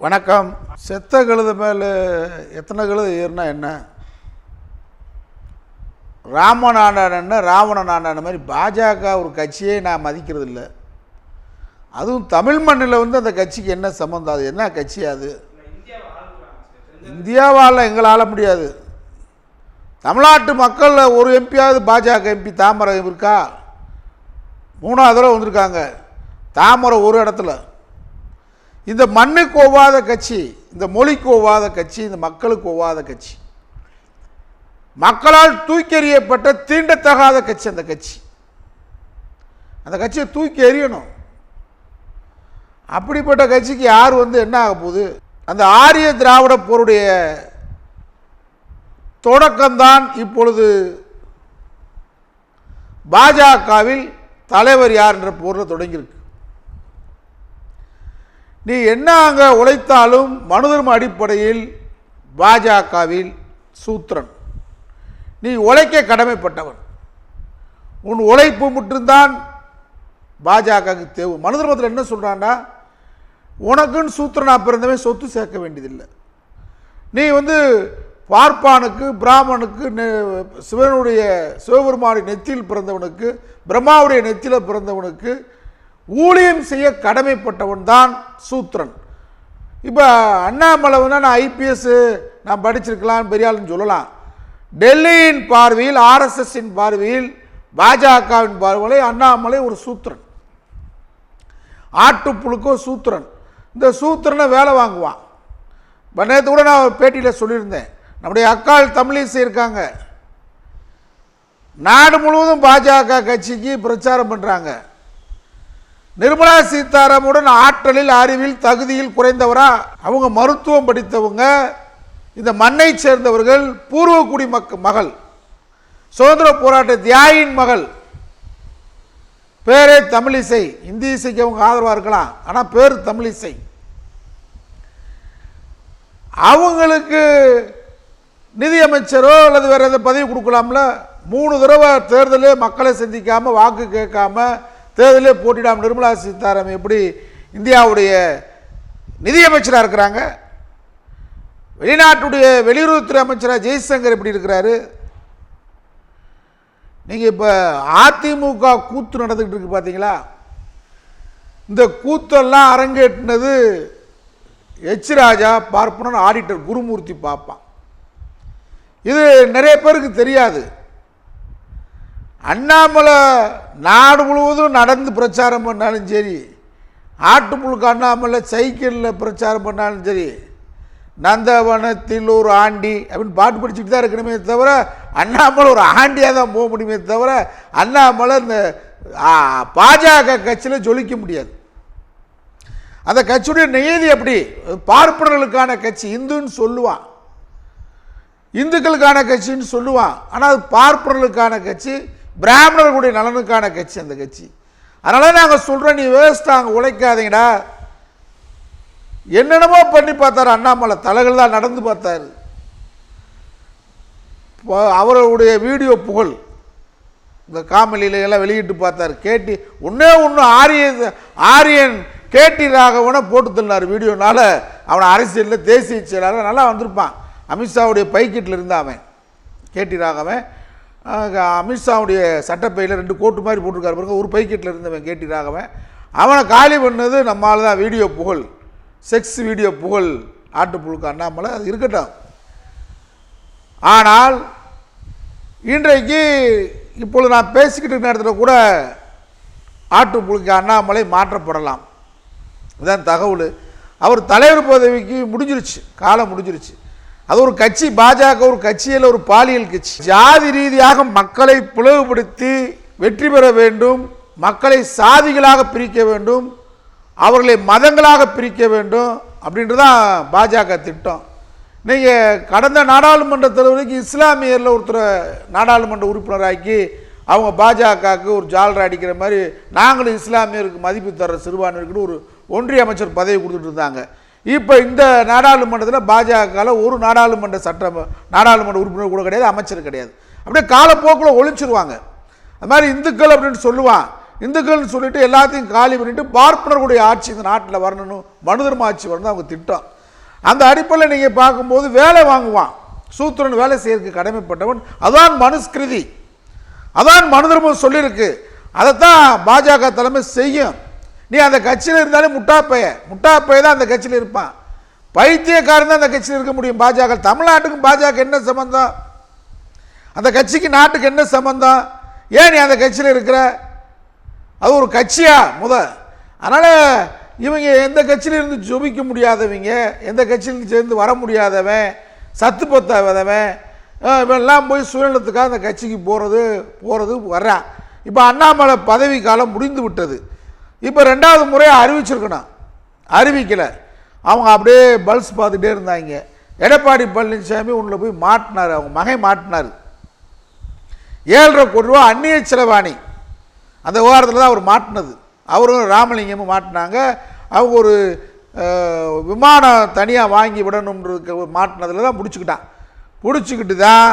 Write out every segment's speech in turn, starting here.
வணக்கம். செத்த கழுத மேலே எத்தனை கழுது ஏறுனா என்ன? ராமன் ஆண்டான் என்ன ராவணன் ஆண்டான மாதிரி பாஜக ஒரு கட்சியே நான் மதிக்கிறது இல்லை அதுவும் தமிழ் மண்ணில் வந்து அந்த கட்சிக்கு என்ன சம்மந்தம் அது என்ன கட்சி அது? இந்தியாவால் எங்களை ஆள முடியாது. தமிழ்நாட்டு மக்களில் ஒரு எம்பியாவது பாஜக எம்பி தாமரை இருக்கா? மூணாவது தடவை வந்திருக்காங்க. தாமரை ஒரு இடத்துல. இந்த மண்ணுக்கு ஒவ்வாத கட்சி இந்த மொழிக்கு ஒவ்வாத கட்சி இந்த மக்களுக்கு ஒவ்வாத கட்சி. மக்களால் தூக்கி எறியப்பட்ட தீண்டத்தகாத கட்சி அந்த கட்சி. அந்த கட்சியை தூக்கி எறியணும். அப்படிப்பட்ட கட்சிக்கு யார் வந்து என்ன ஆக போகுது? அந்த ஆரிய திராவிட போருடைய தொடக்கம்தான் இப்பொழுது பாஜகவில் தலைவர் யார் என்ற போரில் தொடங்கியிருக்கு. நீ என்ன அங்கே உழைத்தாலும் மனுதர்ம அடிப்படையில் பாஜகவில் சூத்திரன். நீ உழைக்க கடமைப்பட்டவன். உன் உழைப்பு மட்டும்தான் பாஜகவுக்கு தேவை. மனுதர்மத்தில் என்ன சொல்கிறான்னா உனக்குன்னு சூத்திரனா பிறந்தவன் சொத்து சேர்க்க வேண்டியதில்லை. நீ வந்து பார்ப்பானுக்கு பிராமனுக்கு சிவனுடைய சிவபெருமானுடைய நெத்தியில் பிறந்தவனுக்கு பிரம்மாவுடைய நெத்தியில் பிறந்தவனுக்கு ஊழியம் செய்ய கடமைப்பட்டவன் தான் சூத்திரன். இப்போ அண்ணாமலை வந்து நான் ஐபிஎஸ்ஸு நான் படிச்சிருக்கலாம் பெரியாளுன்னு சொல்லலாம். டெல்லியின் பார்வையில் ஆர்எஸ்எஸ்ஸின் பார்வையில் பாஜகவின் பார்வையில் அண்ணாமலை ஒரு சூத்திரன். ஆட்டுப்புழுக்கோ சூத்திரன். இந்த சூத்திரனை வேலை வாங்குவான். இப்போ நேற்று கூட நான் பேட்டியில் சொல்லியிருந்தேன். நம்முடைய அக்காள் தமிழிசை இருக்காங்க. நாடு முழுவதும் பாஜக கட்சிக்கு பிரச்சாரம் பண்ணுறாங்க நிர்மலா சீதாராமுடன் ஆற்றலில் அறிவில் தகுதியில் குறைந்தவரா? அவங்க மருத்துவம் படித்தவங்க இந்த மண்ணை சேர்ந்தவர்கள் பூர்வக்குடி மக்க மகள். சுதந்திர போராட்ட தியாயின் மகள். பேரே தமிழிசை. இந்தி இசைக்கு அவங்க ஆதரவாக இருக்கலாம் ஆனால் பேர் தமிழிசை. அவங்களுக்கு நிதியமைச்சரோ அல்லது வேறு எதாவது பதவி கொடுக்கலாம்ல? மூணு தடவை தேர்தலே மக்களை சந்திக்காமல் வாக்கு கேட்காம தேர்தலே போட்டிடாம நிர்மலா சீதாராமன் எப்படி இந்தியாவுடைய நிதியமைச்சராக இருக்கிறாங்க? வெளிநாட்டுடைய வெளியுறவுத்துறை அமைச்சராக ஜெய்சங்கர் எப்படி இருக்கிறாரு? நீங்கள் இப்போ அதிமுக கூத்து நடந்துக்கிட்டு இருக்கு பார்த்தீங்களா இந்த கூத்தெல்லாம் அரங்கேற்றினது எச் ராஜா பார்ப்பனன் ஆடிட்டர் குருமூர்த்தி பார்ப்பான் இது நிறைய பேருக்கு தெரியாது. அண்ணாமலை நாடு முழுவதும் நடந்து பிரச்சாரம் பண்ணாலும் சரி ஆட்டுப்புழுக்கு அண்ணாமலை சைக்கிளில் பிரச்சாரம் பண்ணாலும் சரி நந்தவனத்தில் ஒரு ஆண்டி அப்படின்னு பாட்டு படிச்சுட்டு தான் இருக்கணுமே தவிர அண்ணாமலை ஒரு ஆண்டியாக தான் போக முடியுமே தவிர அண்ணாமலை இந்த பாஜக கட்சியில் ஜொலிக்க முடியாது. அந்த கட்சியுடைய நியதி அப்படி பார்ப்பனர்களுக்கான கட்சி இந்துன்னு சொல்லுவான். இந்துக்களுக்கான கட்சின்னு சொல்லுவான். ஆனால் அது பார்ப்பனர்களுக்கான கட்சி பிராமணர்களுடைய நலனுக்கான கட்சி அந்த கட்சி. அதனால நாங்கள் சொல்கிறோம் நீ வேஸ்ட்டாக அங்கே உழைக்காதீங்கடா. என்னென்னமோ பண்ணி பார்த்தாரு அண்ணாமலை தலைகள் தான் நடந்து பார்த்தாரு. அவருடைய வீடியோ புகழ் இந்த காமெடியில எல்லாம் வெளியிட்டு பார்த்தார். கேட்டி ஒன்றே ஒன்று ஆரியன் ஆரியன் கேட்டி ராகவனை போட்டு தள்ளினார் வீடியோனால. அவனை அரசியலில் தேசிய செயலாளர் நல்லா வந்திருப்பான். அமித்ஷாவுடைய பைக்கெட்டில் இருந்த அவன் கேட்டி ராகவன். அமித்ஷாவுடைய சட்டப்பையில் ரெண்டு கோட்டு மாதிரி போட்டிருக்காரு பாருங்க. ஒரு பைக்கெட்டில் இருந்தவன் கேட்டி ராகவன். அவனை காலி பண்ணது நம்மால் தான் வீடியோ புகழ். செக்ஸ் வீடியோ புகழ். ஆட்டுப்புழுக்கு அண்ணாமலை அது இருக்கட்டும். ஆனால் இன்றைக்கு இப்பொழுது நான் பேசிக்கிட்டு இருக்கிற இடத்துல கூட புழுக்க அண்ணாமலை மாற்றப்படலாம். இதுதான் தகவல். அவர் தலைவர் பதவிக்கு முடிஞ்சிருச்சு. காலம் முடிஞ்சிருச்சு. அது ஒரு கட்சி பாஜக ஒரு கட்சியில் ஒரு பாலியல் கட்சி. ஜாதி ரீதியாக மக்களை பிளவுபடுத்தி வெற்றி பெற வேண்டும் மக்களை சாதிகளாக பிரிக்க வேண்டும் அவர்களை மதங்களாக பிரிக்க வேண்டும் அப்படின்றதான் பாஜக திட்டம். நீங்கள் கடந்த நாடாளுமன்ற தலைவருக்கு இஸ்லாமியரில் ஒருத்தரை நாடாளுமன்ற உறுப்பினராக்கி அவங்க பாஜகவுக்கு ஒரு ஜாலரை அடிக்கிற மாதிரி நாங்களும் இஸ்லாமியருக்கு மதிப்பு தர்ற சிறுபான்மையருக்கு ஒரு ஒன்றிய அமைச்சர் பதவி கொடுத்துட்டு இருந்தாங்க. இப்போ இந்த நாடாளுமன்றத்தில் பாஜகவில் ஒரு நாடாளுமன்ற சட்ட நாடாளுமன்ற உறுப்பினர் கூட கிடையாது அமைச்சர் கிடையாது. அப்படியே காலப்போக்கில் ஒழிச்சிருவாங்க அது மாதிரி இந்துக்கள் அப்படின்னு சொல்லுவான். இந்துக்கள்னு சொல்லிட்டு எல்லாத்தையும் காலி பண்ணிட்டு பார்ப்பனர்களுடைய ஆட்சி இந்த நாட்டில் வரணும் மனுதர்ம ஆட்சி வரணும் அவங்க திட்டம். அந்த அடிப்படையில் நீங்கள் பார்க்கும்போது வேலை வாங்குவான். சூத்திரன் வேலை செய்யறதுக்கு கடமைப்பட்டவன். அதான் மனுஸ்கிருதி. அதான் மனுதர்மம் சொல்லியிருக்கு. அதைத்தான் பாஜக தலைமை செய்யும். நீ அந்த கட்சியில் இருந்தாலும் முட்டாப்பைய. முட்டாப்பைய தான் அந்த கட்சியில் இருப்பான். பைத்தியக்காரன் தான் அந்த கட்சியில் இருக்க முடியும் பாஜக. தமிழ்நாட்டுக்கும் பாஜக என்ன சம்பந்தம்? அந்த கட்சிக்கு நாட்டுக்கு என்ன சம்பந்தம்? ஏன் நீ அந்த கட்சியில் இருக்கிற? அது ஒரு கட்சியா முத? அதனால் இவங்க எந்த கட்சியிலிருந்து ஜொபிக்க முடியாதவங்க எந்த கட்சியிலிருந்து சேர்ந்து வர முடியாதவன் சத்து பத்தாதவன் இவெல்லாம் போய் சுயநலத்துக்காக அந்த கட்சிக்கு போகிறது போகிறது வர்றான் இப்போ அண்ணாமலை பதவி காலம் முடிந்து விட்டது. இப்போ ரெண்டாவது முறையாக அறிவிச்சிருக்கணும். அறிவிக்கலை. அவங்க அப்படியே பல்ஸ் பார்த்துட்டே இருந்தாங்க. எடப்பாடி பழனிசாமி உள்ள போய் மாட்டினார். அவங்க மகை மாட்டினார். ஏழரை கோடி ரூபா அந்நிய செலவாணி. அந்த விவகாரத்தில் தான் அவர் மாட்டினது. அவரும் ராமலிங்கமும் மாட்டினாங்க. அவங்க ஒரு விமானம் தனியாக வாங்கி விடணுன்றதுக்கு மாட்டினதில் தான் பிடிச்சிக்கிட்டான். பிடிச்சிக்கிட்டு தான்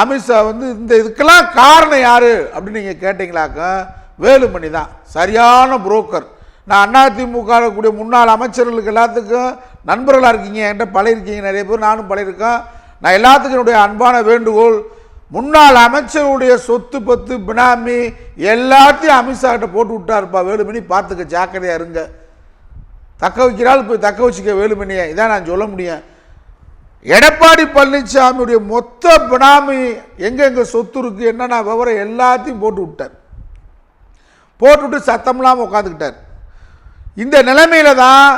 அமித்ஷா வந்து இந்த இதுக்கெல்லாம் காரணம் யார்? அப்படின்னு நீங்கள் கேட்டிங்களாக்க வேலுமணி தான் சரியான புரோக்கர். நான் அதிமுக கூடிய முன்னாள் அமைச்சர்களுக்கு எல்லாத்துக்கும் நண்பர்களாக இருக்கீங்க என்கிட்ட பழகிருக்கீங்க நிறைய பேர் நானும் பழகிருக்கேன் நான் எல்லாத்துக்கும் என்னுடைய அன்பான வேண்டுகோள் முன்னாள் அமைச்சருடைய சொத்து பத்து பினாமி எல்லாத்தையும் அமித்ஷா கிட்ட போட்டு விட்டாருப்பா வேலுமணி. பார்த்துக்க ஜாக்கிரதையாக இருங்க. தக்க வைக்கிறாள் போய் தக்க வச்சுக்க வேலுமணியை. இதான் நான் சொல்ல முடியும். எடப்பாடி பழனிசாமியுடைய மொத்த பினாமி எங்கெங்கே சொத்து இருக்கு என்னென்ன விவரம் எல்லாத்தையும் போட்டு விட்டார். போட்டுவிட்டு சத்தம் இல்லாமல் உட்காந்துக்கிட்டார் இந்த நிலைமையில தான்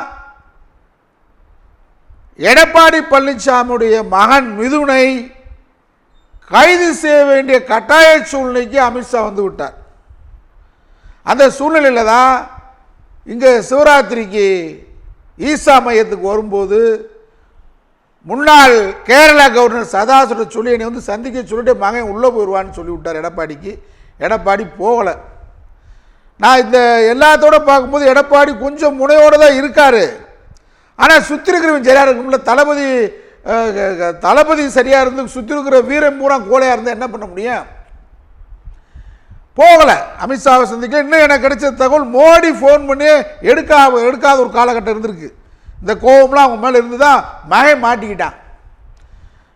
எடப்பாடி பழனிசாமியுடைய மகன் மிதுனை கைது செய்ய வேண்டிய கட்டாய சூழ்நிலைக்கு அமித்ஷா வந்து விட்டார். அந்த சூழ்நிலையில் தான் இங்கே சிவராத்திரிக்கு ஈசா மையத்துக்கு வரும்போது முன்னாள் கேரளா கவர்னர் சதாசுர சொல்லி என்னை வந்து சந்திக்க சொல்லிட்டு மகன் உள்ளே போயிடுவான்னு சொல்லிவிட்டார் எடப்பாடிக்கு. எடப்பாடி போகலை. நான் இந்த எல்லாத்தோட பார்க்கும்போது எடப்பாடி கொஞ்சம் முனையோடு தான் இருக்கார். ஆனால் சுற்றி இருக்கிறவன் சரியாக இருக்கும்ல தளபதி தளபதி சரியாக இருந்து சுற்றி இருக்கிற வீரன் பூரா கோலையாக இருந்தால் என்ன பண்ண முடியும்? போகலை. அமித்ஷாவை சந்திக்க இன்னும் எனக்கு கிடைச்ச தகவல் மோடி ஃபோன் பண்ணி எடுக்கா எடுக்காத ஒரு காலகட்டம் இருந்திருக்கு. இந்த கோவம்லாம் அவங்க மேலே இருந்து தான் மகன் மாட்டிக்கிட்டான்.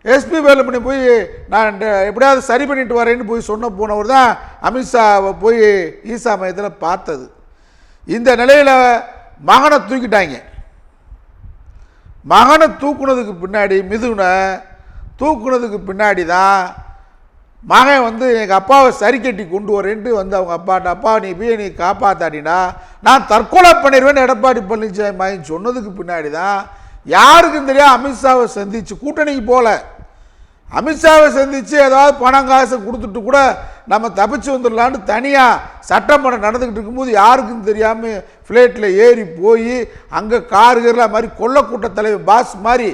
எஸ்பி வேலுமணி போய் நான் எப்படியாவது சரி பண்ணிட்டு வரேன்னு போய் சொன்ன போனவர் தான் அமித்ஷாவை போய் ஈசா மையத்தில் பார்த்தது. இந்த நிலையில் மகனை தூக்கிட்டாங்க. மகனை தூக்குனதுக்கு பின்னாடி மிதுனை தூக்குனதுக்கு பின்னாடி தான் மகன் வந்து எங்கள் அப்பாவை சரி கட்டி கொண்டு வரேன்ட்டு வந்து அவங்க அப்பாட்ட அப்பா நீ போய் நீ காப்பாத்தாடினா நான் தற்கொலை பண்ணிடுவேன்னு எடப்பாடி பழனிசாமி மகன் சொன்னதுக்கு பின்னாடி தான் யாருக்கும் தெரியாது அமித்ஷாவை சந்திச்சு கூட்டணிக்கு போகல அமித்ஷாவை சந்தித்து ஏதாவது பணம் காசு கொடுத்துட்டு கூட நம்ம தப்பிச்சு வந்துடலான்னு தனியாக சட்டமன்றம் நடந்துக்கிட்டு இருக்கும்போது யாருக்கும் தெரியாமல் ஃப்ளைட்டில் ஏறி போய் அங்கே காருகர்லாம் மாதிரி கொல்லக்கூட்ட தலைவர் பாஸ் மாதிரி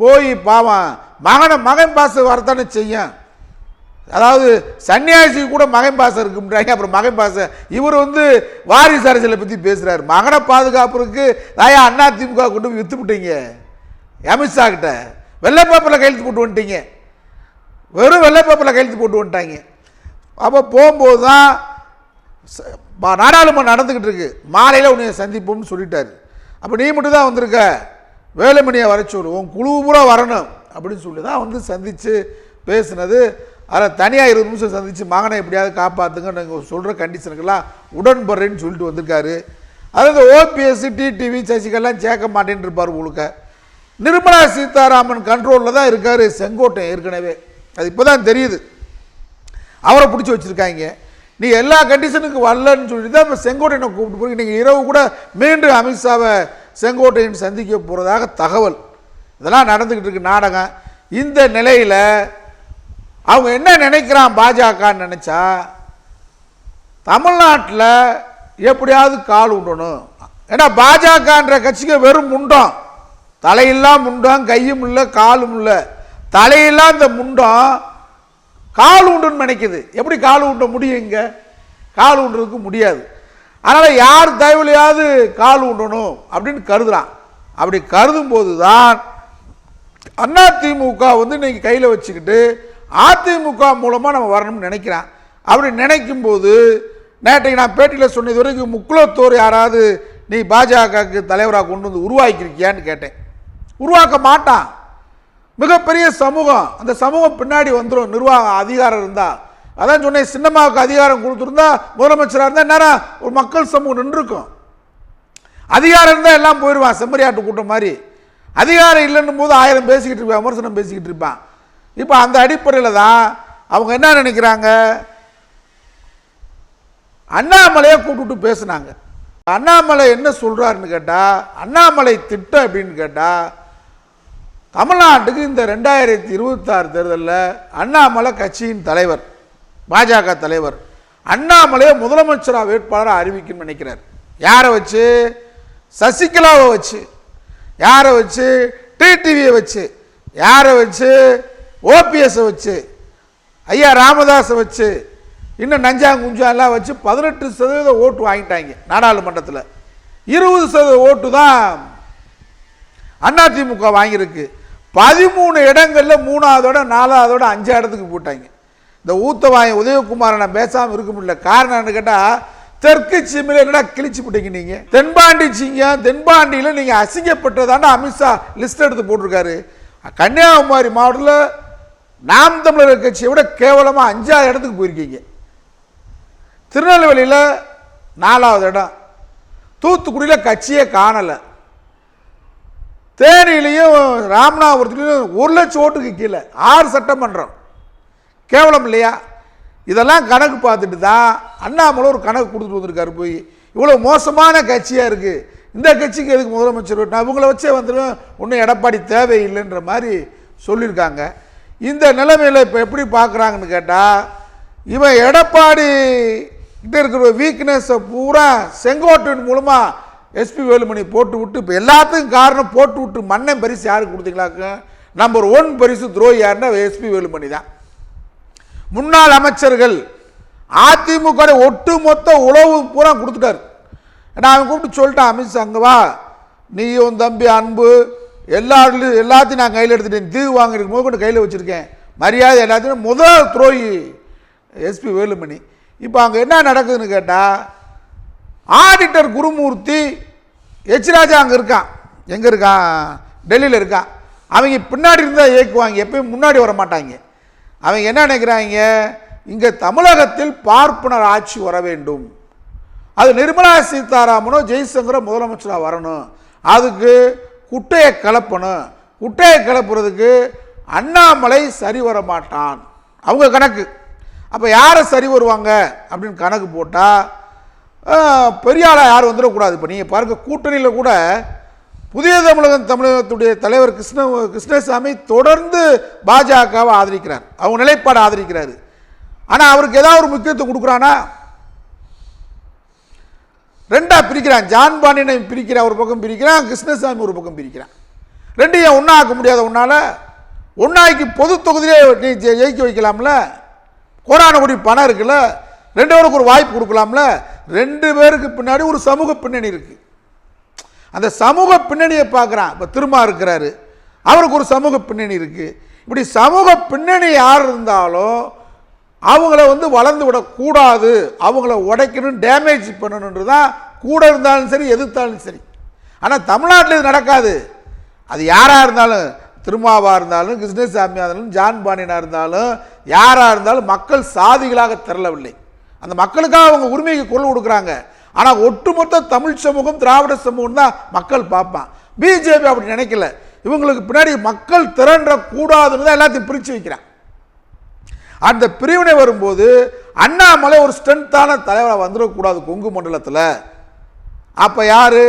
போய் பாவம். மகனை மகன் பாஸ் வரத்தானே செய்யும். அதாவது சன்னியாசி கூட மகன் பாசம் இருக்குன்றாங்க அப்புறம் மகன் பாசம் இவர் வந்து வாரிசு அரசியலை பற்றி பேசுகிறார் மகனை பாதுகாப்புக்கு தாயா அண்ணா திமுக கொண்டு போய் வித்து விட்டீங்க அமித்ஷா கிட்ட. வெள்ளப்பாப்பில் கையெழுத்து போட்டு வந்துட்டீங்க. வெறும் வெள்ளை பேப்பரில் கையெழுத்து போட்டு வந்துட்டாங்க. அப்போ போகும்போது தான் ச- நாடாளுமன்றம் நடந்துக்கிட்டு இருக்கு. மாலையில் உன்னை சந்திப்போம்னு சொல்லிட்டாரு. அப்போ நீ மட்டும் தான் வந்திருக்க. வேலுமணியை வர சொல்லு உன் குழு பூரா வரணும் அப்படின்னு சொல்லி தான் வந்து சந்தித்து பேசுனது. அதில் தனியாக இருபது நிமிஷம் சந்தித்து மகனை எப்படியாவது காப்பாற்றுங்க நீங்கள் சொல்கிற கண்டிஷனுக்கெல்லாம் உடன்படுறேன்னு சொல்லிட்டு வந்திருக்காரு. அதாவது இந்த ஓபிஎஸ் டிடிவி சசிகலாம் சேர்க்க மாட்டேன்னு இருப்பார் உங்களுக்கு நிர்மலா சீதாராமன் கண்ட்ரோலில் தான் இருக்கார் செங்கோட்டை ஏற்கனவே. அது இப்போ தான் தெரியுது. அவரை பிடிச்சி வச்சுருக்காங்க. நீ எல்லா கண்டிஷனுக்கு வரலன்னு சொல்லி தான் இப்போ செங்கோட்டையனை கூப்பிட்டு போகிறீங்க நீங்கள் இரவு கூட மீண்டும் அமித்ஷாவை செங்கோட்டையன் சந்திக்க போகிறதாக தகவல். இதெல்லாம் நடந்துக்கிட்டு இருக்கு நாடகம். இந்த நிலையில் அவங்க என்ன நினைக்கிறான் பாஜகன்னு நினச்சா தமிழ்நாட்டில் எப்படியாவது கால் உண்டணும் ஏன்னா பாஜகன்ற கட்சிக்கு வெறும் முண்டம். தலையெல்லாம் முண்டம் கையும் இல்லை காலும் இல்லை. தலையெல்லாம் இந்த முண்டம் கால் உண்டுன்னு நினைக்குது. எப்படி கால் உண்ட முடியும் இங்கே? கால் உண்டுறதுக்கு முடியாது. அதனால் யார் தயவுலையாவது கால் உண்டணும் அப்படின்னு கருதுறான். அப்படி கருதும் போது தான் அதிமுக வந்து இன்னைக்கு கையில் வச்சுக்கிட்டு அதிமுக மூலமாக நம்ம வரணும்னு நினைக்கிறான். அப்படி நினைக்கும் போது நேற்றைக்கு நான் பேட்டியில் சொன்னது வரைக்கும் முக்குலத்தோர் யாராவது நீ பாஜகவுக்கு தலைவராக கொண்டு வந்து உருவாக்கியிருக்கியான்னு கேட்டேன். உருவாக்க மாட்டான். மிகப்பெரிய சமூகம் அந்த சமூகம் பின்னாடி வந்துடும் நிர்வாக அதிகாரம் இருந்தால் அதான் சொன்னேன் சின்னம்மாவுக்கு அதிகாரம் கொடுத்துருந்தா முதலமைச்சராக இருந்தால் நேரம் ஒரு மக்கள் சமூகம் நின்றுருக்கும். அதிகாரம் இருந்தால் எல்லாம் போயிடுவான் செம்மறியாட்டு கூட்டம் மாதிரி. அதிகாரம் இல்லைன்னும் போது ஆயிரம் பேசிக்கிட்டு இருப்பான் விமர்சனம் பேசிக்கிட்டு இருப்பான். இப்போ அந்த அடிப்படையில் தான் அவங்க என்ன நினைக்கிறாங்க? அண்ணாமலையை கூப்பிட்டு பேசுனாங்க. அண்ணாமலை என்ன சொல்கிறாருன்னு கேட்டால் அண்ணாமலை திட்டம் அப்படின்னு கேட்டால் தமிழ்நாட்டுக்கு இந்த ரெண்டாயிரத்தி இருபத்தாறு தேர்தலில் அண்ணாமலை கட்சியின் தலைவர் பாஜக தலைவர் அண்ணாமலையை முதலமைச்சராக வேட்பாளராக அறிவிக்கணும்னு நினைக்கிறார். யாரை வச்சு? சசிகலாவை வச்சு. யாரை வச்சு? டிடிவியை வச்சு. யாரை வச்சு? ஓபிஎஸை வச்சு. ஐயா ராமதாஸை வச்சு. இன்னும் நஞ்சாங்குஞ்சா எல்லாம் வச்சு பதினெட்டு சதவீத ஓட்டு வாங்கிட்டாங்க நாடாளுமன்றத்தில். இருபது சதவீத ஓட்டு தான் அதிமுக வாங்கியிருக்கு. பதிமூணு இடங்களில் மூணாவதோட நாலாவதோட அஞ்சு இடத்துக்கு போட்டாங்க. இந்த ஊத்தவாயம் உதயகுமாரை நான் பேசாமல் இருக்க முடியல. காரணம் என்னன்னு கேட்டால் தெற்கு சீமையில் என்னடா கிழிச்சு போட்டீங்க நீங்கள் தென்பாண்டி சிங்கம் தென்பாண்டியில் நீங்கள் அசிங்கப்பட்டதாண்ட அமித்ஷா லிஸ்ட் எடுத்து போட்டிருக்காரு. கன்னியாகுமரி மாவட்டத்தில் நாம் தமிழர் கட்சியை விட கேவலமாக அஞ்சாவது இடத்துக்கு போயிருக்கீங்க. திருநெல்வேலியில் நாலாவது இடம். தூத்துக்குடியில் கட்சியே காணலை. தேனியிலையும் ராமநாதபுரத்துலையும் ஒரு லட்சம் ஓட்டுக்கு கீழே ஆறு சட்டமன்றம். கேவலம் இல்லையா? இதெல்லாம் கணக்கு பார்த்துட்டு தான் அண்ணாமலை ஒரு கணக்கு கொடுத்துட்டு வந்திருக்காரு போய். இவ்வளோ மோசமான கட்சியாக இருக்குது இந்த கட்சிக்கு எதுக்கு முதலமைச்சர் நான் அவங்கள வச்சே வந்துடும் ஒன்றும் எடப்பாடி தேவையில்லைன்ற மாதிரி சொல்லியிருக்காங்க. இந்த நிலைமையில் இப்போ எப்படி பார்க்குறாங்கன்னு கேட்டால் இவன் எடப்பாடி கிட்ட இருக்கிற வீக்னஸை பூரா செங்கோட்டின் மூலமாக எஸ்பி வேலுமணி போட்டு விட்டு இப்போ எல்லாத்துக்கும் காரணம் போட்டு விட்டு மன்னன் பரிசு யாருக்கு கொடுத்தீங்களாக்க? நம்பர் ஒன் பரிசு துரோகி யாருன்னா எஸ்பி வேலுமணி தான். முன்னாள் அமைச்சர்கள் அதிமுக ஒட்டு மொத்த உழவு பூரா கொடுத்துட்டாரு. நான் அவன் கூப்பிட்டு சொல்லிட்டான் அமித்ஷா அங்கே வா. நீயும் தம்பி அன்பு எல்லாருலையும் எல்லாத்தையும் நான் கையில் எடுத்துட்டேன். தீவு வாங்கிருக்கு போது கொண்டு கையில் வச்சுருக்கேன். மரியாதை எல்லாத்தையும். முதல் துரோகி எஸ்பி வேலுமணி. இப்போ அங்கே என்ன நடக்குதுன்னு கேட்டால் ஆடிட்டர் குருமூர்த்தி எச் ராஜா அங்கே இருக்கான் எங்கே இருக்கான் டெல்லியில் இருக்கான் அவங்க பின்னாடி இருந்தால் இயக்குவாங்க எப்பயும் முன்னாடி வர மாட்டாங்க. அவங்க என்ன நினைக்கிறாங்க? இங்கே தமிழகத்தில் பார்ப்பனர் ஆட்சி வர வேண்டும். அது நிர்மலா சீதாராமனோ ஜெய்சங்கரோ முதலமைச்சராக வரணும். அதுக்கு குட்டையை கலப்பணும் குட்டையை கலப்புறதுக்கு அண்ணாமலை சரி வர மாட்டான். அவங்க கணக்கு. அப்போ யாரை சரி வருவாங்க அப்படின்னு கணக்கு போட்டால் பெரிய ஆளாக யாரும் வந்துடக்கூடாது. இப்போ நீங்கள் பாருங்க கூட்டணியில் கூட புதிய தமிழகம் தமிழகத்துடைய தலைவர் கிருஷ்ண கிருஷ்ணசாமி தொடர்ந்து பாஜகவை ஆதரிக்கிறார். அவங்க நிலைப்பாடு ஆதரிக்கிறாரு. ஆனால் அவருக்கு ஏதாவது ஒரு முக்கியத்துவம் கொடுக்குறானா ரெண்டாக பிரிக்கிறான். ஜான் பாண்டியனை பிரிக்கிறான் ஒரு பக்கம் பிரிக்கிறான் கிருஷ்ணசாமி ஒரு பக்கம் பிரிக்கிறான். ரெண்டையும் ஒன்றா ஆக்க முடியாத ஒன்றால் ஒன்றாக்கி பொது தொகுதியிலே நீ ஜெயிக்க வைக்கலாம்ல? கோடானகுடி பணம் இருக்குல்ல? ரெண்டு பேருக்கு ஒரு வாய்ப்பு கொடுக்கலாம்ல? ரெண்டு பேருக்கு பின்னாடி ஒரு சமூக பின்னணி இருக்குது அந்த சமூக பின்னணியை பார்க்குறான். இப்போ திருமா இருக்கிறாரு. அவருக்கு ஒரு சமூக பின்னணி இருக்குது இப்படி சமூக பின்னணி யார் இருந்தாலும் அவங்கள வந்து வளர்ந்து விடக்கூடாது அவங்கள உடைக்கணும் டேமேஜ் பண்ணணுன்றது தான் கூட இருந்தாலும் சரி எதிர்த்தாலும் சரி. ஆனால் தமிழ்நாட்டில் இது நடக்காது. அது யாராக இருந்தாலும் திருமாவாக இருந்தாலும் கிருஷ்ணசாமியாக இருந்தாலும் ஜான் பாண்டியனாக இருந்தாலும் யாராக இருந்தாலும் மக்கள் சாதிகளாக திரளவில்லை. அந்த மக்களுக்காக அவங்க உரிமைக்கு குரல் கொடுக்குறாங்க. ஆனால் ஒட்டுமொத்த தமிழ் சமூகம் திராவிட சமூகம் தான் மக்கள் பார்ப்பான். பிஜேபி அப்படி நினைக்கல. இவங்களுக்கு பின்னாடி மக்கள் திரண்ட கூடாதுன்னு தான் எல்லாத்தையும் பிரித்து வைக்கிறான். அந்த பிரிவினை வரும்போது அண்ணாமலை ஒரு ஸ்ட்ரென்த்தான தலைவராக வந்துடக்கூடாது கொங்கு மண்டலத்தில். அப்போ யார்?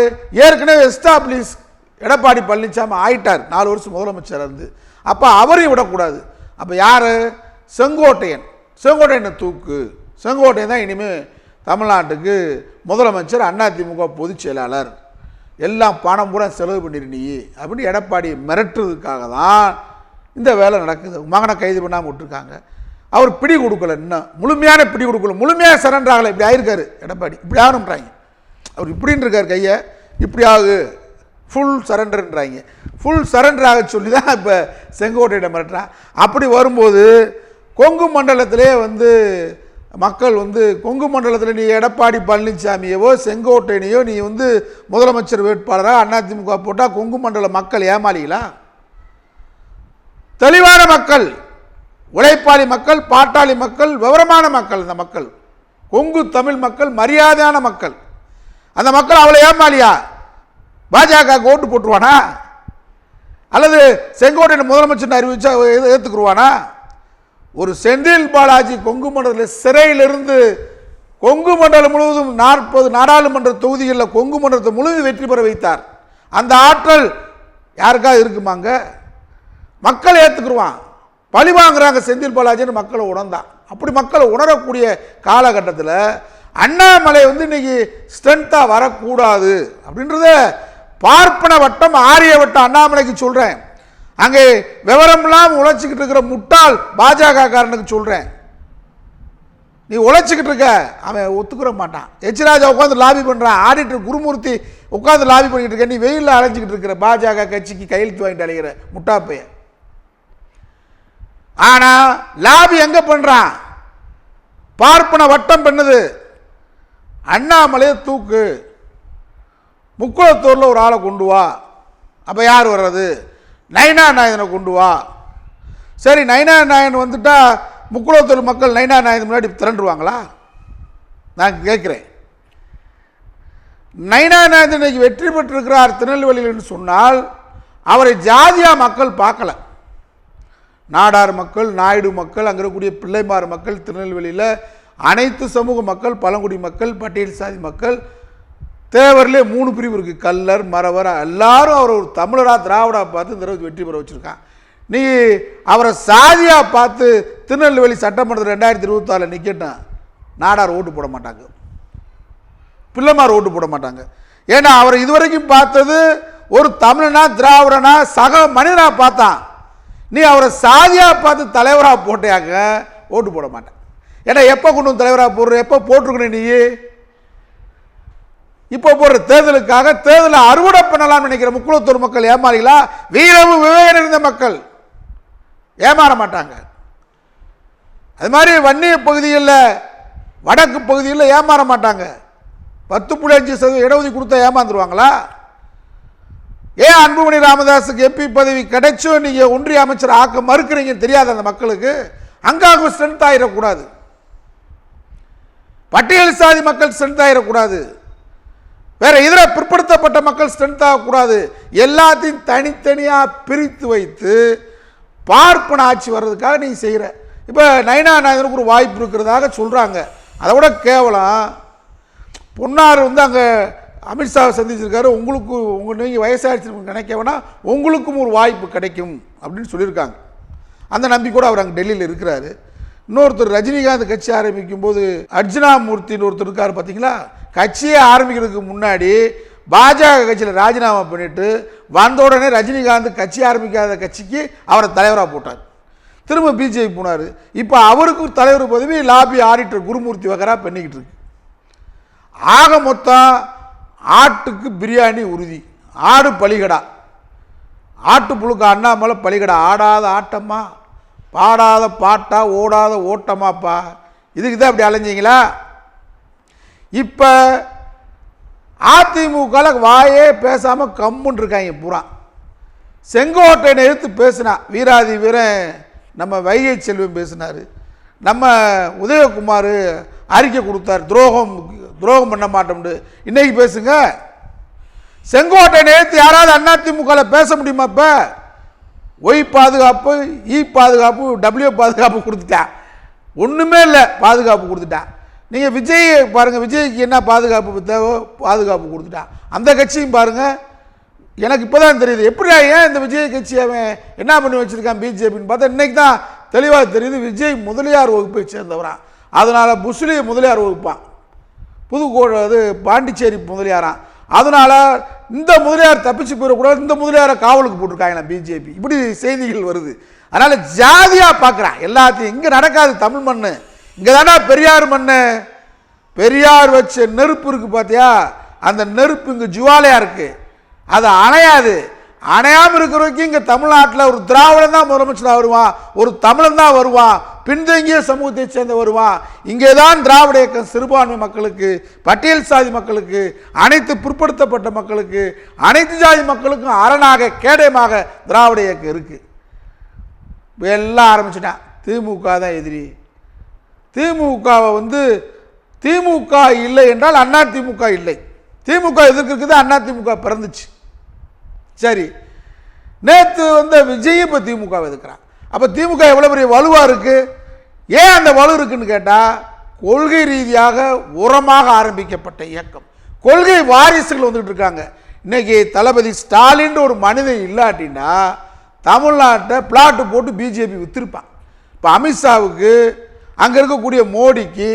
ஏற்கனவே எஸ்டாப்ளிஷ் எடப்பாடி பழனிசாமி ஆயிட்டார். நாலு வருஷம் முதலமைச்சர் இருந்து. அப்போ அவரையும் விடக்கூடாது. அப்போ யார்? செங்கோட்டையன். செங்கோட்டையனை தூக்கு. செங்கோட்டையன் தான் இனிமேல் தமிழ்நாட்டுக்கு முதலமைச்சர் அதிமுக பொதுச் செயலாளர். எல்லாம் பணம் பூரா செலவு பண்ணிரு அப்படின்னு எடப்பாடி மிரட்டுறதுக்காக தான் இந்த வேலை நடக்குது. மகனை கைது பண்ணாமல் விட்டுருக்காங்க. அவர் பிடி கொடுக்கல இன்னும். முழுமையான பிடி கொடுக்கல. முழுமையாக சரண்டர் ஆகலை இப்படி ஆயிருக்காரு எடப்பாடி. இப்படி ஆகணுன்றாங்க அவர் இப்படின்னு இருக்கார் கையை. இப்படி ஆகு. ஃபுல் சரண்டர்ன்றாங்க ஃபுல் சரண்டர் ஆக சொல்லி தான் இப்போ செங்கோட்டையிடம் மிரட்டுறான். அப்படி வரும்போது கொங்கு மண்டலத்திலே வந்து மக்கள் வந்து கொங்கு மண்டலத்தில் நீ எடப்பாடி பழனிசாமியவோ செங்கோட்டையனையோ நீ வந்து முதலமைச்சர் வேட்பாளராக அதிமுக போட்டால் கொங்கு மண்டல மக்கள் ஏமாளிகளா? தெளிவான மக்கள் உழைப்பாளி மக்கள் பாட்டாளி மக்கள் விவரமான மக்கள் இந்த மக்கள். கொங்கு தமிழ் மக்கள் மரியாதையான மக்கள். அந்த மக்கள் அவ்வளோ ஏமாளியா? பாஜக ஓட்டு போட்டுருவானா? அல்லது செங்கோட்டையன் முதலமைச்சர் அறிவிச்சா ஏற்றுக்குருவானா ஒரு செந்தில் பாலாஜி கொங்கு மண்டலத்தில் சிறையிலிருந்து கொங்கு மண்டலம் முழுவதும் நாற்பது நாடாளுமன்ற தொகுதிகளில் கொங்கு மண்டலத்தை முழுவதும் வெற்றி பெற வைத்தார். அந்த ஆற்றல் யாருக்காவது இருக்குமாங்க? மக்கள் ஏற்றுக்குருவான் பழி வாங்குறாங்க செந்தில் பாலாஜின்னு மக்களை உணர்ந்தான். அப்படி மக்களை உணரக்கூடிய காலகட்டத்தில் அண்ணாமலை வந்து இன்னைக்கு ஸ்ட்ரென்த்தாக வரக்கூடாது அப்படின்றத பார்ப்பன வட்டம் ஆரிய வட்டம் அண்ணாமலைக்கு சொல்கிறேன் அங்கே விவரம்லாம் உழைச்சிக்கிட்டு இருக்கிற முட்டாள் பாஜக காரனுக்கு சொல்கிறேன் நீ உழைச்சிக்கிட்டு இருக்க. அவன் ஒத்துக்கிற மாட்டான். எச்ராஜா உட்காந்து லாபி பண்ணுறான் ஆடிட்டர் குருமூர்த்தி உட்காந்து லாபி பண்ணிக்கிட்டு இருக்க. நீ வெயிலில் அலைஞ்சிக்கிட்டு இருக்கிற பாஜக கட்சிக்கு கையெழுத்து வாங்கிட்டு அலைகிற முட்டாப்பைய ஆனால் லாபி எங்கே பண்ணுறான் பார்ப்பன வட்டம் பண்ணுது. அண்ணாமலையை தூக்கு. முக்குளத்தூரில் ஒரு ஆளை கொண்டு வா. அப்போ யார் வர்றது? நயனா நாயகனை கொண்டு வா. சரி நயனா நாயன் வந்துட்டா முக்குளத்தூர் மக்கள் நயனா நாயகன் முன்னாடி திரண்டுருவாங்களா? நான் கேட்குறேன். நயனா நாயகன் இன்னைக்கு வெற்றி பெற்றிருக்கிறார் திருநெல்வேலியில்னு சொன்னால் அவரை ஜாதியாக மக்கள் பார்க்கல. நாடார் மக்கள் நாயுடு மக்கள் அங்கே இருக்கக்கூடிய பிள்ளைமார் மக்கள் திருநெல்வேலியில் அனைத்து சமூக மக்கள் பழங்குடி மக்கள் பட்டியல் சாதி மக்கள் தேவரிலே மூணு பிரிவு இருக்குது கல்லர் மறவர் எல்லாரும் அவர் ஒரு தமிழராக திராவிடா பார்த்து இந்த தடவை வெற்றி பெற வச்சுருக்கான் நீ அவரை சாதியாக பார்த்து திருநெல்வேலி சட்டமன்றத்தில் ரெண்டாயிரத்தி இருபத்தாறில் நிற்கட்டான் நாடார் ஓட்டு போட மாட்டாங்க. பிள்ளைமார் ஓட்டு போட மாட்டாங்க. ஏன்னா அவர் இதுவரைக்கும் பார்த்தது ஒரு தமிழனா திராவிடனா சக மனிதனாக பார்த்தான் நீ அவரை சாதியாக பார்த்து தலைவராக போட்டியாக்க ஓட்டு போட மாட்டேன் ஏன்னா எப்போ கொண்டு வந்து தலைவராக போடுற எப்போ போட்டிருக்கணும் நீ? இப்போ போடுற தேர்தலுக்காக தேர்தலை அறுவடை பண்ணலாம்னு நினைக்கிற முக்குளத்தூர் மக்கள் ஏமாறிகளா வீரவு விவேகம் இருந்த மக்கள் ஏமாற மாட்டாங்க. அது மாதிரி வன்னிய பகுதிகளில் வடக்கு பகுதியில் ஏமாற மாட்டாங்க. பத்து புள்ளி அஞ்சு சதவீதம் இடஒதுக்கீடு கொடுத்தா ஏமாந்துருவாங்களா? ஏன் அன்புமணி ராமதாஸுக்கு எம்பி பதவி கிடைச்சும் நீங்கள் ஒன்றிய அமைச்சர் ஆக்க மறுக்கிறீங்கன்னு தெரியாது அந்த மக்களுக்கு. அங்காக ஸ்ட்ரென்த் ஆகிடக்கூடாது பட்டியல் சாதி மக்கள் ஸ்ட்ரென்த் ஆகிடக்கூடாது வேற இதர பிற்படுத்தப்பட்ட மக்கள் ஸ்ட்ரென்த் ஆகக்கூடாது எல்லாத்தையும் தனித்தனியாக பிரித்து வைத்து பார்ப்பன ஆட்சி வர்றதுக்காக நீ செய்கிற இப்போ நைனா நாயகனுக்கு ஒரு வாய்ப்பு இருக்கிறதாக சொல்கிறாங்க அதை விட கேவலம் பொன்னார் வந்து அங்கே அமித்ஷாவை சந்திச்சிருக்காரு. உங்களுக்கு உங்கள் நீங்கள் வயசாகிடுச்சு நினைக்க வேணா உங்களுக்கும் ஒரு வாய்ப்பு கிடைக்கும் அப்படின்னு சொல்லியிருக்காங்க. அந்த நம்பிக்கையோட அவர் அங்கே டெல்லியில் இருக்கிறாரு. இன்னொருத்தர் ரஜினிகாந்த் கட்சி ஆரம்பிக்கும் போது அர்ஜுனாமூர்த்தின்னு ஒருத்தர் இருக்கார் பார்த்தீங்களா கட்சியை ஆரம்பிக்கிறதுக்கு முன்னாடி பாஜக கட்சியில் ராஜினாமா பண்ணிவிட்டு வந்த உடனே ரஜினிகாந்த் கட்சி ஆரம்பிக்காத கட்சிக்கு அவரை தலைவராக போட்டார். திரும்ப பிஜேபி போனார். இப்போ அவருக்கு தலைவர் பதவி லாபி ஆடிட்டர் குருமூர்த்தி வகரா பண்ணிக்கிட்டு இருக்கு. ஆக மொத்தம் ஆட்டுக்கு பிரியாணி உறுதி. ஆடு பலிகடா. ஆட்டு புழுக்க அண்ணாமலை பலிகடா. ஆடாத ஆட்டமா பாடாத பாட்டா ஓடாத ஓட்டமாப்பா. இதுக்கு தான் அப்படி அலைஞ்சிங்களா? இப்போ அதிமுகவில் வாயே பேசாமல் கம்முன்னு இருக்காங்க பூரா. செங்கோட்டையனை எடுத்து பேசினா வீராதி வீரன் நம்ம வைகை செல்வம் பேசினார். நம்ம உதயகுமார் அறிக்கை கொடுத்தார். துரோகம் துரோகம் பண்ண மாட்டோம்னு. இன்னைக்கு பேசுங்க. செங்கோட்டையனை எடுத்து யாராவது அதிமுகவில் பேச முடியுமா இப்போ? ஒய் பாதுகாப்பு இ பாதுகாப்பு டபிள்யூ பாதுகாப்பு கொடுத்துட்டான் ஒன்றுமே இல்லை பாதுகாப்பு கொடுத்துட்டான் நீங்கள் விஜய் பாருங்கள் விஜய்க்கு என்ன பாதுகாப்பு தேவை பாதுகாப்பு கொடுத்துட்டான் அந்த கட்சியும் பாருங்கள் எனக்கு இப்போ தான் தெரியுது. எப்படி ஏன் இந்த விஜய் கட்சி அவன் என்ன பண்ணி வச்சுருக்கான் பிஜேபின்னு பார்த்தா இன்றைக்கி தான் தெளிவாக தெரியுது விஜய் முதலியார் வகுப்பை சேர்ந்தவரான் அதனால் முஸ்லீம் முதலியார் வகுப்பான். புதுக்கோடு அது பாண்டிச்சேரி முதலியாராம் அதனால் இந்த முதலியார் தப்பிச்சு போயிடக்கூடாது. இந்த முதலியாரை காவலுக்கு போட்டிருக்காங்க பிஜேபி. இப்படி செய்திகள் வருது. அதனால் ஜாதியாக பார்க்குறான் எல்லாத்தையும் இங்கே நடக்காது தமிழ் மண்ணு. இங்கே தானே பெரியார் மண்ணு? பெரியார் வச்ச நெருப்பு இருக்குது பார்த்தியா அந்த நெருப்பு இங்கே ஜுவாலையாக இருக்குது அது அணையாது. அணையாமல் இருக்கிற வரைக்கும் இங்கே தமிழ்நாட்டில் ஒரு திராவிடன் தான் முதலமைச்சராக வருவான் ஒரு தமிழன் தான் வருவான் பின்தங்கிய சமூகத்தை சேர்ந்த வருவான். இங்கே தான் திராவிட இயக்கம் சிறுபான்மை மக்களுக்கு பட்டியல் சாதி மக்களுக்கு அனைத்து பிற்படுத்தப்பட்ட மக்களுக்கு அனைத்து ஜாதி மக்களுக்கும் அரணாக கேடயமாக திராவிட இயக்கம் இருக்குது எல்லாம் ஆரம்பிச்சிட்டான். திமுக தான் எதிரி. திமுகவை வந்து திமுக இல்லை என்றால் அண்ணா திமுக இல்லை. திமுக எதிர்க்கிறது அண்ணா திமுக பிறந்துச்சு. சரி. நேற்று வந்த விஜய் இப்போ திமுக எதுக்குறான் அப்போ திமுக எவ்வளோ பெரிய வலுவாக இருக்குது ஏன் அந்த வலு இருக்குன்னு கேட்டால் கொள்கை ரீதியாக உரமாக ஆரம்பிக்கப்பட்ட இயக்கம். கொள்கை வாரிசுகள் வந்துட்டு இருக்காங்க. இன்னைக்கு தளபதி ஸ்டாலின் ஒரு மனிதன் இல்லாட்டினா தமிழ்நாட்டை பிளாட்டு போட்டு பிஜேபி வித்திருப்பான். இப்போ அமித்ஷாவுக்கு அங்கே இருக்கக்கூடிய மோடிக்கு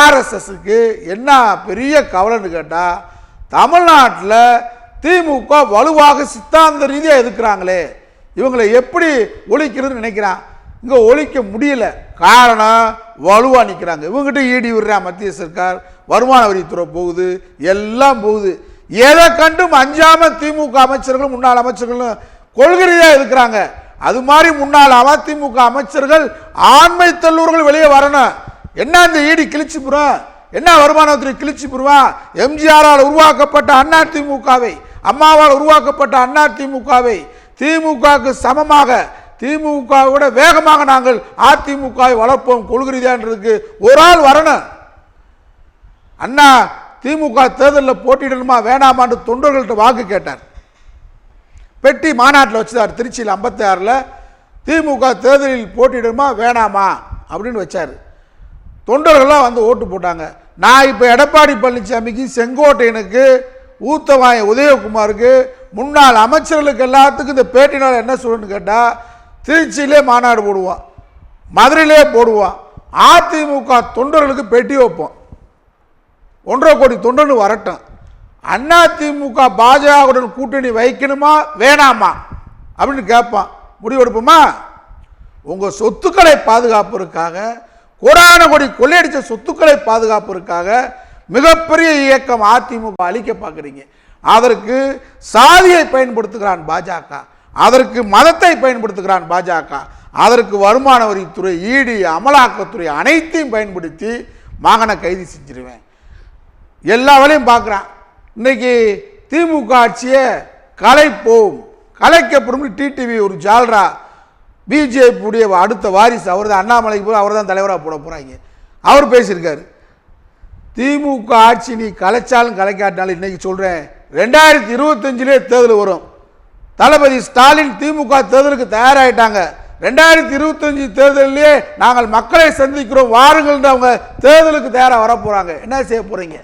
ஆர்எஸ்எஸ்க்கு என்ன பெரிய கவலைன்னு கேட்டால் தமிழ்நாட்டில் திமுக வலுவாக சித்தாந்த ரீதியாக எதுக்குறாங்களே இவங்களை எப்படி ஒழிக்கிறதுன்னு நினைக்கிறான். இங்கே ஒழிக்க முடியல. காரணம் வலுவாக நிற்கிறாங்க இவங்ககிட்ட ஈடி விடுறான் மத்திய சர்க்கார். வருமான வரித்துறை போகுது. எல்லாம் போகுது. எதை கண்டும் அஞ்சாமல் திமுக அமைச்சர்களும் முன்னாள் அமைச்சர்களும் கொள்கை ரீதியாக இருக்கிறாங்க அது மாதிரி முன்னாள் அதிமுக அமைச்சர்கள் ஆண்மை தள்ளூர்கள் வெளியே வரணும். என்ன இந்த ஈடி கிழிச்சு என்ன வருமானத்துறை கிழிச்சு எம்ஜிஆரால் உருவாக்கப்பட்ட அண்ணா திமுகவை அம்மாவால் உருவாக்கப்பட்ட அண்ணா திமுகவை திமுகவுக்கு சமமாக திமுகவோட வேகமாக நாங்கள் அதிமுகவை வளர்ப்போம் கொள்கிறீதான்றதுக்கு ஒரு ஆள் வரணும். அண்ணா திமுக தேர்தலில் போட்டியிடணுமா வேணாமான்னு தொண்டர்கள்ட்ட வாக்கு கேட்டார். பெட்டி மாநாட்டில் வச்சார் திருச்சியில் ஐம்பத்தி ஆறில் திமுக தேர்தலில் போட்டியிடணுமா வேணாமா அப்படின்னு வச்சார். தொண்டர்கள்லாம் வந்து ஓட்டு போட்டாங்க. நான் இப்போ எடப்பாடி பழனிசாமிக்கு செங்கோட்டையனுக்கு ஊத்தவாய உதயகுமாருக்கு முன்னாள் அமைச்சர்களுக்கு எல்லாத்துக்கும் இந்த பேட்டினால் என்ன சொல்லணும்னு கேட்டால் திருச்சியிலே மாநாடு போடுவோம் மதுரையிலே போடுவோம் அதிமுக தொண்டர்களுக்கு பெட்டி வைப்போம். ஒன்றரை கோடி தொண்டர்னு வரட்டும். அண்ணா திமுக பாஜகவுடன் கூட்டணி வைக்கணுமா வேணாமா? அப்படின்னு கேட்பான். முடிவெடுப்போமா உங்கள் சொத்துக்களை பாதுகாப்பதற்காக கோடான கோடி கொள்ளையடித்த சொத்துக்களை பாதுகாப்பதற்காக மிகப்பெரிய இயக்கம் அதிமுக அழிக்க பார்க்குறீங்க. அதற்கு சாதியை பயன்படுத்துகிறான் பாஜக. அதற்கு மதத்தை பயன்படுத்துகிறான் பாஜக. அதற்கு வருமான வரித்துறை ஈடி அமலாக்கத்துறை அனைத்தையும் பயன்படுத்தி மகனை கைது செஞ்சிருவேன். எல்லா வேலையும் பார்க்குறான். இன்னைக்கு திமுக ஆட்சியை கலைப்போம். கலைக்கப்படும் டிடிவி ஒரு ஜால்ரா. பிஜேபியுடைய அடுத்த வாரிசு அவர் தான் அண்ணாமலைக்கு போய் அவர் தான் தலைவராக போட போகிறாங்க அவர் பேசியிருக்காரு. திமுக ஆட்சி நீ கலைச்சாலும் கலைக்காட்டினாலும் இன்றைக்கி சொல்கிறேன் ரெண்டாயிரத்தி இருபத்தஞ்சிலே தேர்தல் வரும். தளபதி ஸ்டாலின் திமுக தேர்தலுக்கு தயாராகிட்டாங்க ரெண்டாயிரத்தி இருபத்தஞ்சி தேர்தலிலே நாங்கள் மக்களை சந்திக்கிறோம். வாருங்கள்ன்ற அவங்க தேர்தலுக்கு தயாராக வர போகிறாங்க என்ன செய்ய போகிறீங்க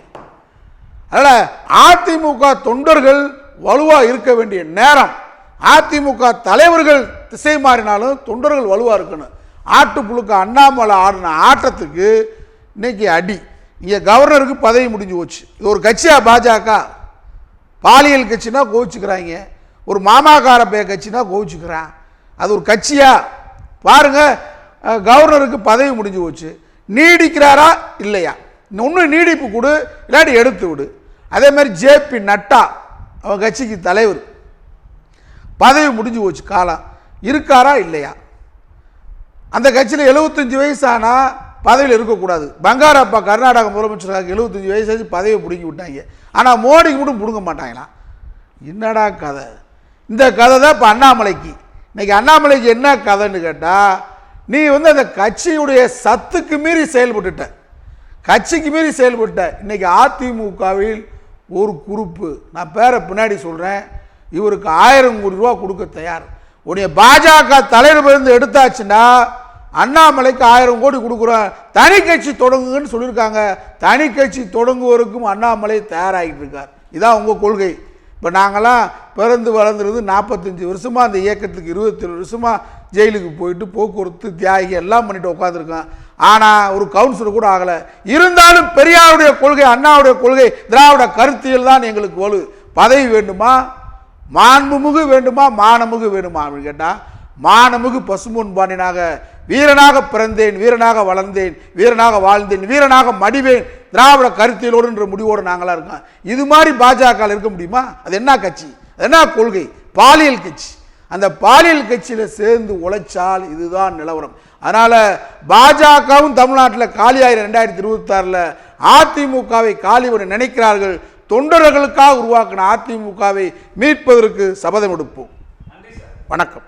அதனால் அதிமுக தொண்டர்கள் வலுவாக இருக்க வேண்டிய நேரம். அதிமுக தலைவர்கள் திசை மாறினாலும் தொண்டர்கள் வலுவாக இருக்கணும். ஆட்டுப்புழுக்க அண்ணாமலை ஆடின ஆட்டத்துக்கு இன்னைக்கு அடி. இங்கே கவர்னருக்கு பதவி முடிஞ்சு போச்சு. இது ஒரு கட்சியா பாஜக? பாலியல் கட்சினா கோவிச்சுக்கிறாங்க. ஒரு மாமாக்கார பே கட்சினா கோவிச்சுக்கிறான். அது ஒரு கட்சியா? பாருங்க கவர்னருக்கு பதவி முடிஞ்சு போச்சு. நீடிக்கிறாரா? இல்லையா. இன்னும் நீடிப்பு கொடு இல்லாட்டி எடுத்து விடு. அதே மாதிரி ஜேபி நட்டா அவன் கட்சிக்கு தலைவர். பதவி முடிஞ்சு போச்சு காலம் இருக்காரா இல்லையா? அந்த கட்சியில் எழுபத்தஞ்சு வயசு ஆனால் பதவியில் இருக்கக்கூடாது. பங்காரப்பா கர்நாடக முதலமைச்சராக எழுபத்தஞ்சு வயசு பதவியை பிடுங்கி விட்டாங்க. ஆனால் மோடிக்கு மட்டும் பிடுங்க மாட்டாங்களாம் என்னடா கதை? இந்த கதை தான் இப்போ அண்ணாமலைக்கு. இன்னைக்கு அண்ணாமலைக்கு என்ன கதைன்னு கேட்டால் நீ வந்து அந்த கட்சியுடைய சத்துக்கு மீறி செயல்பட்டுட்ட. கட்சிக்கு மீறி செயல்பட்ட இன்னைக்கு அதிமுகவில் ஒரு குறிப்பு. நான் பேரை பின்னாடி சொல்கிறேன் இவருக்கு ஆயிரம் கோடி ரூபா கொடுக்க தயார். உடைய பாஜக தலைவர் எடுத்தாச்சுன்னா அண்ணாமலைக்கு ஆயிரம் கோடி கொடுக்குறோம். தனி கட்சி தொடங்குங்கன்னு சொல்லியிருக்காங்க. தனி கட்சி தொடங்குவதற்கும் அண்ணாமலை தயாராகிட்டு இருக்கார். இதான் உங்கள் கொள்கை. இப்போ நாங்களாம் பிறந்து வளர்ந்துருந்து நாற்பத்தஞ்சு வருஷமாக அந்த இயக்கத்துக்கு இருபத்தேழு வருஷமாக ஜெயிலுக்கு போயிட்டு போக்குவரத்து தியாகி எல்லாம் பண்ணிட்டு உட்காந்துருக்கோம் ஆனால் ஒரு கவுன்சிலர் கூட ஆகலை. இருந்தாலும் பெரியாருடைய கொள்கை அண்ணாவுடைய கொள்கை திராவிட கருத்தியல் தான் எங்களுக்கு வலு. பதவி வேண்டுமா? மாண்புமுகு வேண்டுமா? மானமுகு வேண்டுமா? அப்படின்னு கேட்டால் மானமுகு பசுமுன்பானினாக வீரனாக பிறந்தேன் வீரனாக வளர்ந்தேன் வீரனாக வாழ்ந்தேன் வீரனாக மடிவேன் திராவிட கருத்தியலோடு என்ற முடிவோடு நாங்களாம் இருக்கோம். இது மாதிரி பாஜக இருக்க முடியுமா? அது என்ன கட்சி? அது என்ன கொள்கை? பாலியல் கட்சி. அந்த பாலியல் கட்சியில் சேர்ந்து உழைச்சால் இதுதான் நிலவரம். அதனால் பாஜகவும் தமிழ்நாட்டில் காலியாகிற ரெண்டாயிரத்தி இருபத்தாறில். அதிமுகவை காலி பண்ண நினைக்கிறார்கள். தொண்டர்களுக்காக உருவாக்கின அதிமுகவை மீட்பதற்கு சபதம் எடுப்போம். வணக்கம்.